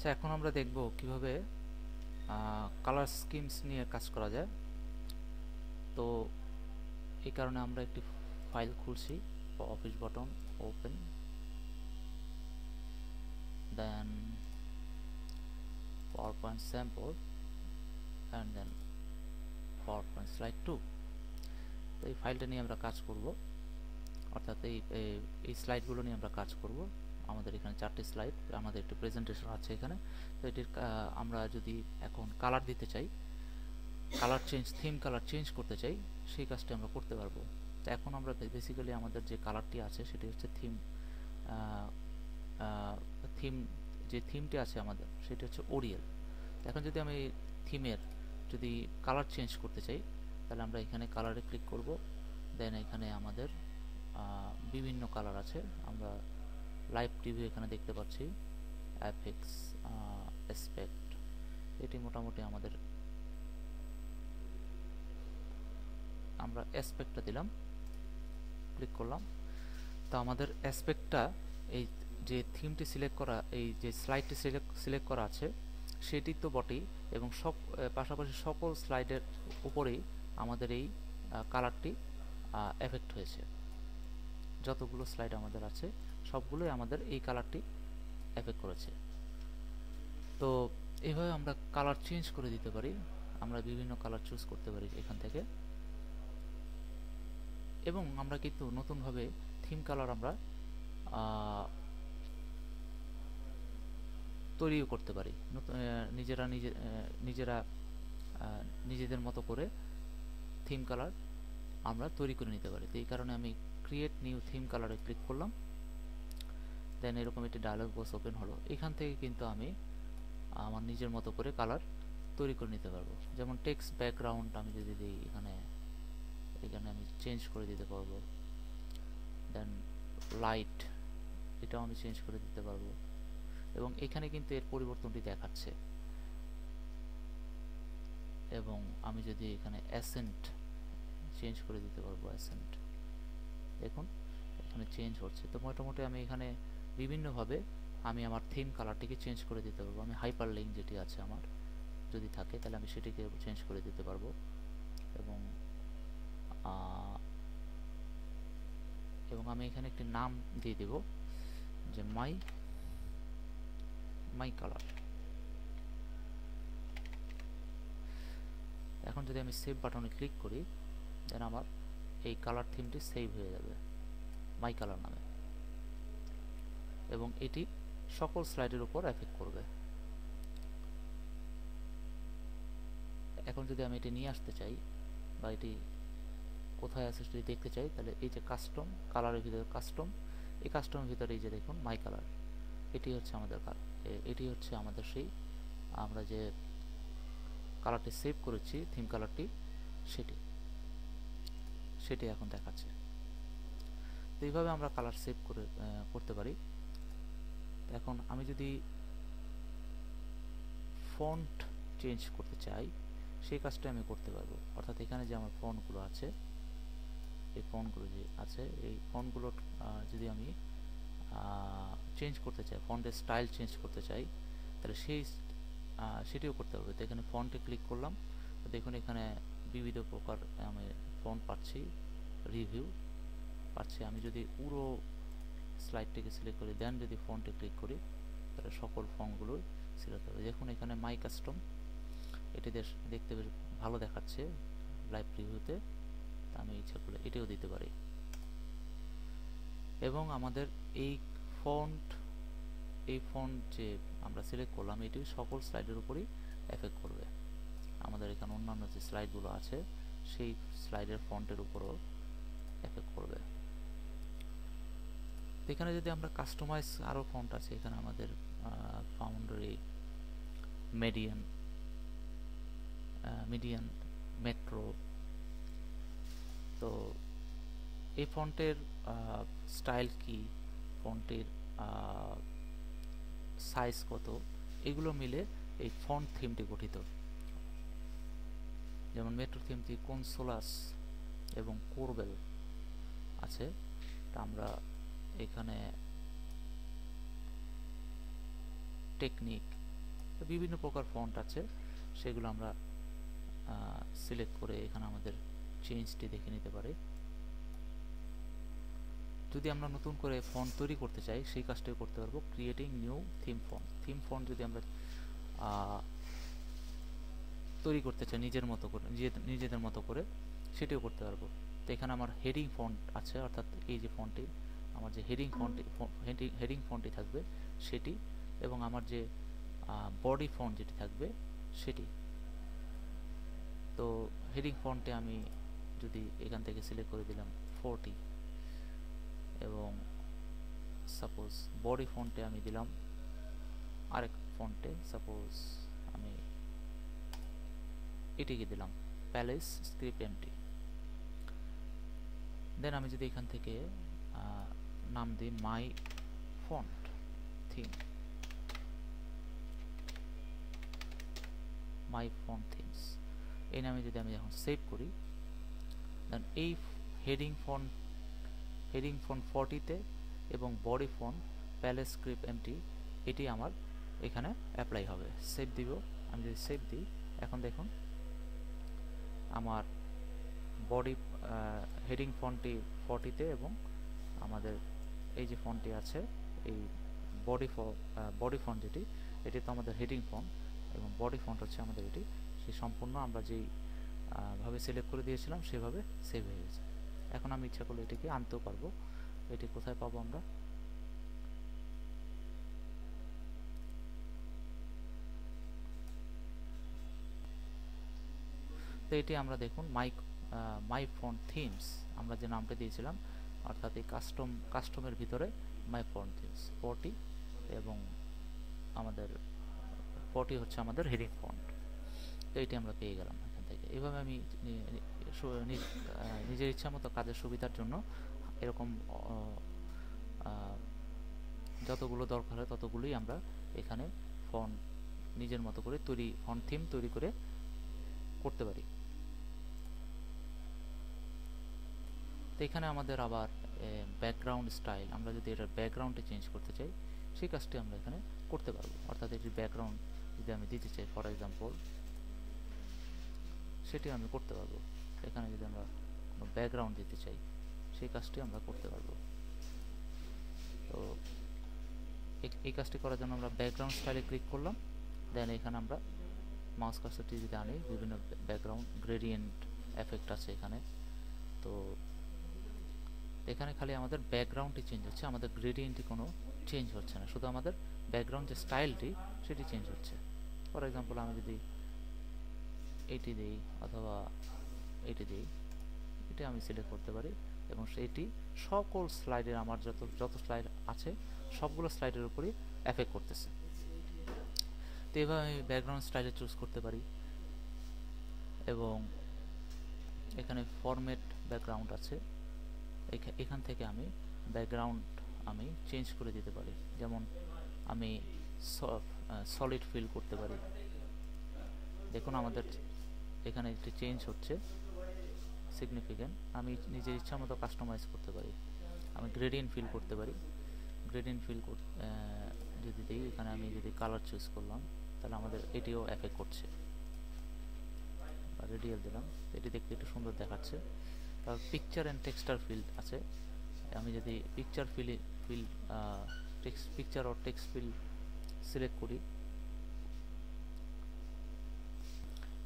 আচ্ছা এখন আমরা দেখব কীভাবে কালার স্কিমস নিয়ে কাজ করা যায়। তো এই কারণে আমরা একটি ফাইল খুলছি office button open then PowerPoint sample, and then PowerPoint slide 2 তো এই ফাইলটা নিয়ে আমরা কাজ করব, অর্থাৎ এই এই স্লাইডগুলো নিয়ে আমরা কাজ করব। আমাদের এখানে চারটি স্লাইড আমাদের একটি প্রেজেন্টেশন আছে এখানে। তো এটির আমরা যদি এখন কালার দিতে চাই colour change theme colour change করতে চাই, সেই কাজটি আমরা করতে পারব। তো এখন আমরা বেসিক্যালি আমাদের যে কালারটি আছে, সেটি হচ্ছে থিম থিম যে থিমটি আছে আমাদের, সেটি হচ্ছে ওরিয়েল এখন যদি আমি থিমের যদি কালার চেঞ্জ করতে চাই, তাহলে আমরা এখানে কালারে ক্লিক করব। দেন এখানে আমাদের বিভিন্ন কালার আছে। আমরা লাইভ টিভি এখানে দেখতে পাচ্ছি অ্যাফেক্স এসপেক্ট এটি মোটামুটি আমাদের, আমরা অ্যাসপেক্টটা দিলাম ক্লিক করলাম। তো আমাদের অ্যাসপেক্টটা এই যে থিমটি সিলেক্ট করা, এই যে স্লাইডটি সিলেক্ট সিলেক্ট করা আছে, সেটি তো বটেই এবং সব পাশাপাশি সকল স্লাইডের উপরেই আমাদের এই কালারটি এফেক্ট হয়েছে। যতগুলো স্লাইড আমাদের আছে সবগুলোই আমাদের এই কালারটি এফেক্ট করেছে। তো এইভাবে আমরা কালার চেঞ্জ করে দিতে পারি, আমরা বিভিন্ন কালার চুজ করতে পারি এখান থেকে। এবং আমরা কিন্তু নতুনভাবে থিম কালার আমরা তৈরিও করতে পারি। নিজেরা নিজে নিজেরা নিজেদের মতো করে থিম কালার আমরা তৈরি করে নিতে পারি। তো এই কারণে আমি ক্রিয়েট নিউ থিম কালারে ক্লিক করলাম। দেন এরকম একটি ডায়লগ বক্স ওপেন হলো। এখান থেকে কিন্তু আমি, আমার নিজের মতো করে কালার তৈরি করে নিতে পারব। যেমন টেক্স ব্যাকগ্রাউন্ড আমি যদি দিই, এখানে এখানে আমি চেঞ্জ করে দিতে পারব। দেন লাইট এটাও আমি চেঞ্জ করে দিতে পারব। এবং এখানে কিন্তু এর পরিবর্তনটি দেখাচ্ছে। এবং আমি যদি এখানে অ্যাসেন্ট চেঞ্জ করে দিতে পারব অ্যাসেন্ট দেখুন, এখানে চেঞ্জ হচ্ছে। তো মোটামুটি আমি এখানে বিভিন্নভাবে আমি আমার থিম কালারটিকে চেঞ্জ করে দিতে পারব। আমি হাইপার লিঙ্ক যেটি আছে আমার, যদি থাকে তাহলে আমি সেটিকে চেঞ্জ করে দিতে পারব। এবং এবং আমি এখানে একটি নাম দিয়ে দেব, যে মাই মাই কালার এখন যদি আমি সেভ বাটনে ক্লিক করি দেন আমার এই কালার থিমটি সেভ হয়ে যাবে মাই কালার নামে। এবং এটি সকল স্লাইডের উপর এফেক্ট করবে। এখন যদি আমি এটি নিয়ে আসতে চাই বা এটি কোথায় আছে যদি দেখতে চাই, তাহলে এই যে কাস্টম কালারের ভিতরে কাস্টম এই কাস্টমের ভিতরে এই যে দেখুন মাই কালার এটি হচ্ছে আমাদের এটি হচ্ছে আমাদের সেই, আমরা যে কালারটি সেভ করেছি থিম কালারটি সেটি সেটি এখন দেখাচ্ছে। তো এইভাবে আমরা কালার সেভ করে করতে পারি। এখন আমি যদি ফন্ট চেঞ্জ করতে চাই, সেই কাজটা আমি করতে পারব। অর্থাৎ এখানে যে আমার ফন্টগুলো আছে, এই ফন্টগুলো যে আছে, এই ফন্টগুলো যদি আমি চেঞ্জ করতে চাই ফন্টের স্টাইল চেঞ্জ করতে চাই, তাহলে সেই সেটিও করতে পারব। তো এখানে ফন্টে ক্লিক করলাম দেখুন এখানে বিবিধ প্রকার আমি ফন্ট পাচ্ছি রিভিউ পাচ্ছি। আমি যদি পুরো স্লাইডটিকে সিলেক্ট করি দেন। যদি ফন্টে ক্লিক করি, তাহলে সকল ফর্মগুলো সিলেক্ট হবে। দেখুন, এখানে মাই কাস্টম এটি দেখতে বেশ ভালো দেখাচ্ছে লাইভ রিভিউতে আমি ইচ্ছা করলে এটিও দিতে পারি। এবং আমাদের এই ফন্ট এই ফন্ট যে আমরা সিলেক্ট করলাম, এটি সকল স্লাইডের উপরই এফেক্ট করবে। আমাদের এখানে অন্যান্য যে স্লাইডগুলো আছে, সেই স্লাইডের ফন্টের উপরও এফেক্ট করবে। এখানে যদি আমরা কাস্টমাইজ আরও ফন্ট আছে, এখানে আমাদের ফাউন্ডারি মেডিয়ান মিডিয়ান মেট্রো তো এই ফন্টের স্টাইল কি? ফন্টের সাইজ কত? এগুলো মিলে এই ফন্ট থিমটি গঠিত। যেমন মেট্রো থিমটি কনসোলাস এবং কোরবেল আছে আমরা এখানে টেকনিক বিভিন্ন প্রকার ফন্ট আছে, সেগুলো আমরা সিলেক্ট করে এখানে আমাদের চেঞ্জটি দেখে নিতে পারি। যদি আমরা নতুন করে ফন্ট তৈরি করতে চাই, সেই কাজটাই করতে পারব। Creating new theme font theme font যদি আমরা তৈরি করতে চাই নিজের মতো করে নিজেদের মতো করে, সেটিও করতে পারব। তো এখানে আমার হেডিং ফন্ট আছে, অর্থাৎ এই যে ফন্টটি আমার যে হেডিং ফন্টটি হেডিং ফন্টটি থাকবে সেটি এবং আমার যে বডি ফন্ট যেটি থাকবে সেটি। তো হেডিং ফন্টে আমি যদি এখান থেকে সিলেক্ট করে দিলাম ফোরটি এবং সাপোজ বডি ফন্টে আমি দিলাম আরেক ফন্টে সাপোজ আমি এটিকে দিলাম প্যালেস স্ক্রিপ্ট এমটি দেন আমি যদি এখান থেকে নাম দিই my font theme. My font themes. এই নামে যদি আমি এখন সেভ করি দেন এই হেডিং ফন্ট হেডিং ফন্ট ফর্টিতে এবং body font, Palace Script MT, এটি আমার এখানে অ্যাপ্লাই হবে। সেভ দিব, আমি যদি সেভ দিই, এখন দেখুন, আমার বডি হেডিং ফন্টটি ফর্টিতে এবং আমাদের এই যে ফন্টটি আছে, এই বডি বডি ফন্ট যেটি, এটি তো আমাদের হেডিং ফন্ট এবং বডি ফন্ট হচ্ছে আমাদের এটি। সেই সম্পূর্ণ আমরা যেই ভাবে সিলেক্ট করে দিয়েছিলাম, সেভাবে সেভ হয়ে গেছে। এখন আমি ইচ্ছা করলে এটিকে আনতেও পারব। এটি কোথায় পাবো আমরা? তো এটি আমরা দেখুন মাই মাই ফোন থিমস আমরা যে নামটা দিয়েছিলাম অর্থাৎ এই কাস্টম কাস্টমের ভিতরে মাই ফোন থিমস ফোরটি এবং আমাদের ফোরটি হচ্ছে আমাদের হেডিং ফন্ট তো এটি আমরা পেয়ে গেলাম এখান থেকে। এইভাবে আমি নিজের ইচ্ছা মতো কাজের সুবিধার জন্য এরকম যতগুলো দরকার হয় ততগুলোই আমরা এখানে ফন্ট নিজের মতো করে তৈরি ফন্ট থিম তৈরি করে করতে পারি। তো এখানে আমাদের আবার ব্যাকগ্রাউন্ড স্টাইল আমরা যদি এটার ব্যাকগ্রাউন্ডে চেঞ্জ করতে চাই, সেই কাজটি আমরা এখানে করতে পারব। অর্থাৎ এটির ব্যাকগ্রাউন্ড যদি আমি দিতে চাই ফর এক্সাম্পল সেটি আমি করতে পারব। এখানে যদি আমরা কোনো ব্যাকগ্রাউন্ড দিতে চাই, সেই কাজটি আমরা করতে পারব। তো এই কাজটি করার জন্য আমরা ব্যাকগ্রাউন্ড স্টাইলে ক্লিক করলাম। দেন এখানে আমরা মাউস কার্সারটি যদি আনি, বিভিন্ন ব্যাকগ্রাউন্ড গ্রেডিয়েন্ট এফেক্ট আছে এখানে। তো এখানে খালি আমাদের ব্যাকগ্রাউন্ডটি চেঞ্জ হচ্ছে, আমাদের গ্রেডিয়েন্টটি কোনো চেঞ্জ হচ্ছে না। শুধু আমাদের ব্যাকগ্রাউন্ড যে স্টাইলটি সেটি চেঞ্জ হচ্ছে। ফর এক্সাম্পল আমি যদি এটি দিই অথবা এটি দিই, এটা আমি সিলেক্ট করতে পারি এবং সেটি সকল স্লাইডের আমার যত যত স্লাইড আছে, সবগুলো স্লাইডের উপরই এফেক্ট করতেছে। তো এভাবে আমি ব্যাকগ্রাউন্ড স্টাইলে চুজ করতে পারি এবং এখানে ফরম্যাট ব্যাকগ্রাউন্ড আছে। এখান থেকে আমি ব্যাকগ্রাউন্ড আমি চেঞ্জ করে দিতে পারি। যেমন আমি সলিড ফিল করতে পারি। দেখুন আমাদের এখানে একটি চেঞ্জ হচ্ছে সিগনিফিক্যান্ট আমি নিজের ইচ্ছা মতো কাস্টমাইজ করতে পারি। আমি গ্রেডিয়েন্ট ফিল করতে পারি। গ্রেডিয়েন্ট ফিল যদি দিই, এখানে আমি যদি কালার চুজ করলাম, তাহলে আমাদের এটিও এফেক্ট করছে। রেডিয়াল দিলাম। এটি দেখতে একটু সুন্দর দেখাচ্ছে। তারপর পিকচার অ্যান্ড টেক্সটার ফিল্ড আছে। আমি যদি picture fill fill text picture ও টেক্সট ফিল্ড সিলেক্ট করি,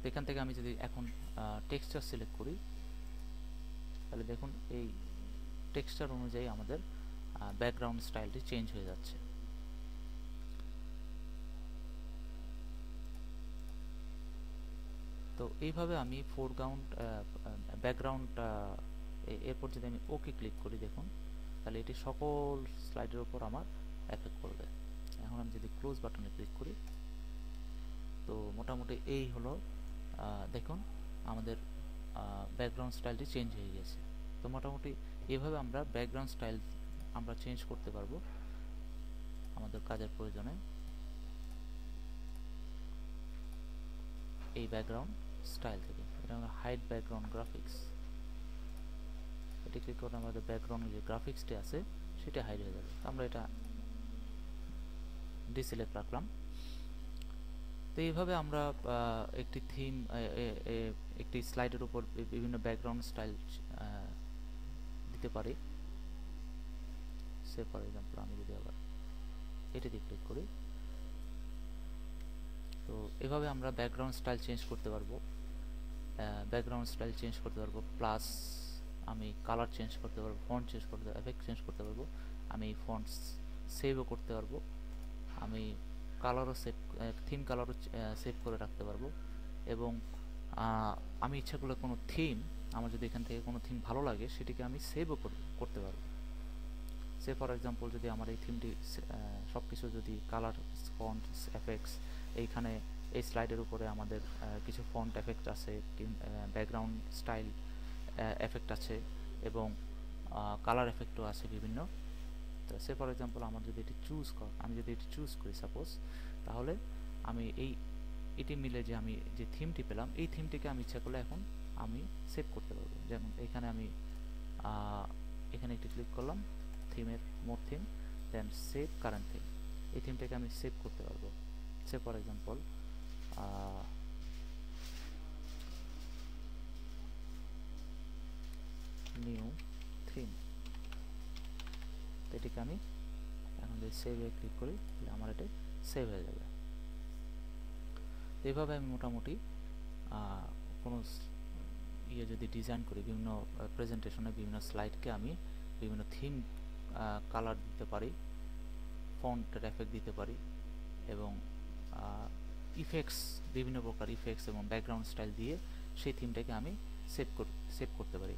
এখান থেকে আমি যদি এখন টেক্সচার সিলেক্ট করি, তাহলে দেখুন এই টেক্সচার অনুযায়ী আমাদের ব্যাকগ্রাউন্ড স্টাইলটি চেঞ্জ হয়ে যাচ্ছে। তো এইভাবে আমি ফোরগ্রাউন্ড ব্যাকগ্রাউন্ড এরপর যদি আমি ওকে ক্লিক করি দেখুন, তাহলে এটি সকল স্লাইডের উপর আমার এফেক্ট করবে। এখন আমি যদি ক্লোজ বাটনে ক্লিক করি, তো মোটামুটি এই হলো দেখুন আমাদের ব্যাকগ্রাউন্ড স্টাইলটি চেঞ্জ হয়ে গেছে। তো মোটামুটি এভাবে আমরা ব্যাকগ্রাউন্ড স্টাইল আমরা চেঞ্জ করতে পারব আমাদের কাজের প্রয়োজনে। এই ব্যাকগ্রাউন্ড স্টাইল থেকে। এটা আমরা হাইড ব্যাকগ্রাউন্ড গ্রাফিক্স এটি ক্লিক করলে আমাদের ব্যাকগ্রাউন্ডে যে গ্রাফিক্সটি আছে, সেটা হাইড হয়ে যাবে। আমরা এটা ডিসিলেক্ট রাখলাম। তো এইভাবে আমরা একটি থিম একটি স্লাইডের উপর বিভিন্ন ব্যাকগ্রাউন্ড স্টাইল দিতে পারি। সে ফর এক্সাম্পল আমি যদি আবার এটাতে ক্লিক করি তো এভাবে আমরা ব্যাকগ্রাউন্ড স্টাইল চেঞ্জ করতে পারব। ব্যাকগ্রাউন্ড স্টাইল চেঞ্জ করতে পারব প্লাস আমি কালার চেঞ্জ করতে পারব ফন্ট চেঞ্জ করতে এফেক্ট চেঞ্জ করতে পারব, আমি ফন্ট সেভও করতে পারব, আমি কালারও সেভ থিম কালারও সেভ করে রাখতে পারব এবং আমি ইচ্ছা করলে কোনো থিম আমার যদি এখান থেকে কোনো থিম ভালো লাগে, সেটিকে আমি সেভও করতে পারব। সে ফর এক্সাম্পল যদি আমার এই থিমটি সব কিছু যদি কালার ফন্ট এফেক্টস এইখানে, এই স্লাইডের উপরে আমাদের কিছু ফন্ট এফেক্ট আছে ব্যাকগ্রাউন্ড স্টাইল এফেক্ট আছে এবং কালার এফেক্টও আছে বিভিন্ন। তো সে ফর এক্সাম্পল আমার যদি এটি চুজ কর, আমি যদি এটি চুজ করি সাপোজ তাহলে আমি এই, এটি মিলে যে আমি যে থিমটি পেলাম, এই থিমটিকে আমি ইচ্ছা করলে এখন আমি সেভ করতে পারব। যেমন এখানে আমি এখানে একটি ক্লিক করলাম থিমের মোট theme then save current theme এই থিমটাকে আমি সেভ করতে পারব। Say, for example new theme. এটিকে আমি এখন যদি সেভে ক্লিক করি, তাহলে আমার এটি সেভ হয়ে যাবে। এইভাবে আমি মোটামুটি কোনো ইয়ে যদি ডিজাইন করি, বিভিন্ন প্রেজেন্টেশনে বিভিন্ন স্লাইডকে আমি বিভিন্ন থিম কালার দিতে পারি ফন্টের এফেক্ট দিতে পারি, এবং ইফেক্টস বিভিন্ন প্রকার ইফেক্টস এবং ব্যাকগ্রাউন্ড স্টাইল দিয়ে সেই থিমটাকে আমি সেভ সেভ করতে পারি।